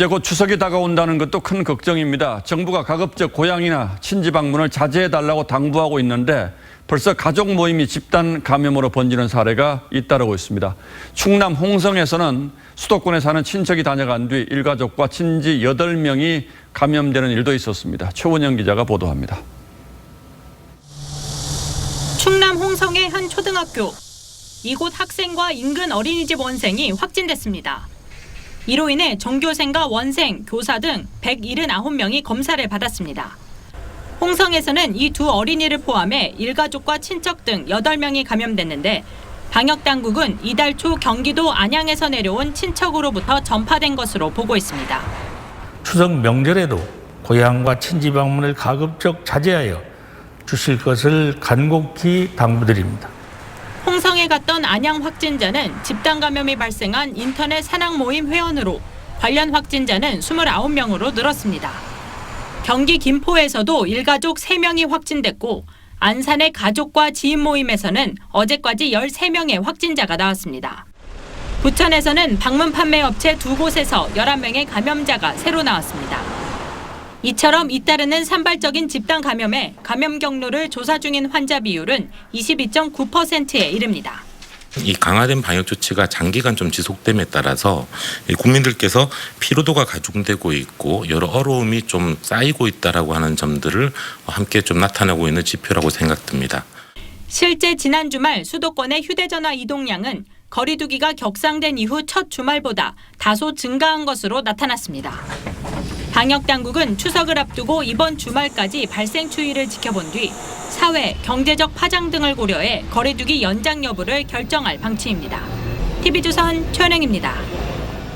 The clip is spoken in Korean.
이제 곧 추석이 다가온다는 것도 큰 걱정입니다. 정부가 가급적 고향이나 친지 방문을 자제해달라고 당부하고 있는데 벌써 가족 모임이 집단 감염으로 번지는 사례가 잇따르고 있습니다. 충남 홍성에서는 수도권에 사는 친척이 다녀간 뒤 일가족과 친지 8명이 감염되는 일도 있었습니다. 최원영 기자가 보도합니다. 충남 홍성의 한 초등학교. 이곳 학생과 인근 어린이집 원생이 확진됐습니다. 이로 인해 전교생과 원생, 교사 등 179명이 검사를 받았습니다. 홍성에서는 이 두 어린이를 포함해 일가족과 친척 등 8명이 감염됐는데 방역 당국은 이달 초 경기도 안양에서 내려온 친척으로부터 전파된 것으로 보고 있습니다. 추석 명절에도 고향과 친지 방문을 가급적 자제하여 주실 것을 간곡히 당부드립니다. 홍성에 갔던 안양 확진자는 집단 감염이 발생한 인터넷 산악 모임 회원으로 관련 확진자는 29명으로 늘었습니다. 경기 김포에서도 일가족 3명이 확진됐고 안산의 가족과 지인 모임에서는 어제까지 13명의 확진자가 나왔습니다. 부천에서는 방문 판매 업체 두 곳에서 11명의 감염자가 새로 나왔습니다. 이처럼 잇따르는 산발적인 집단 감염에 감염 경로를 조사 중인 환자 비율은 22.9%에 이릅니다. 이 강화된 방역 조치가 장기간 좀 지속됨에 따라서 이 국민들께서 피로도가 가중되고 있고 여러 어려움이 좀 쌓이고 있다라고 하는 점들을 함께 좀 나타내고 있는 지표라고 생각됩니다. 실제 지난 주말 수도권의 휴대전화 이동량은 거리두기가 격상된 이후 첫 주말보다 다소 증가한 것으로 나타났습니다. 방역 당국은 추석을 앞두고 이번 주말까지 발생 추이를 지켜본 뒤 사회, 경제적 파장 등을 고려해 거리두기 연장 여부를 결정할 방침입니다. TV조선 최은영입니다.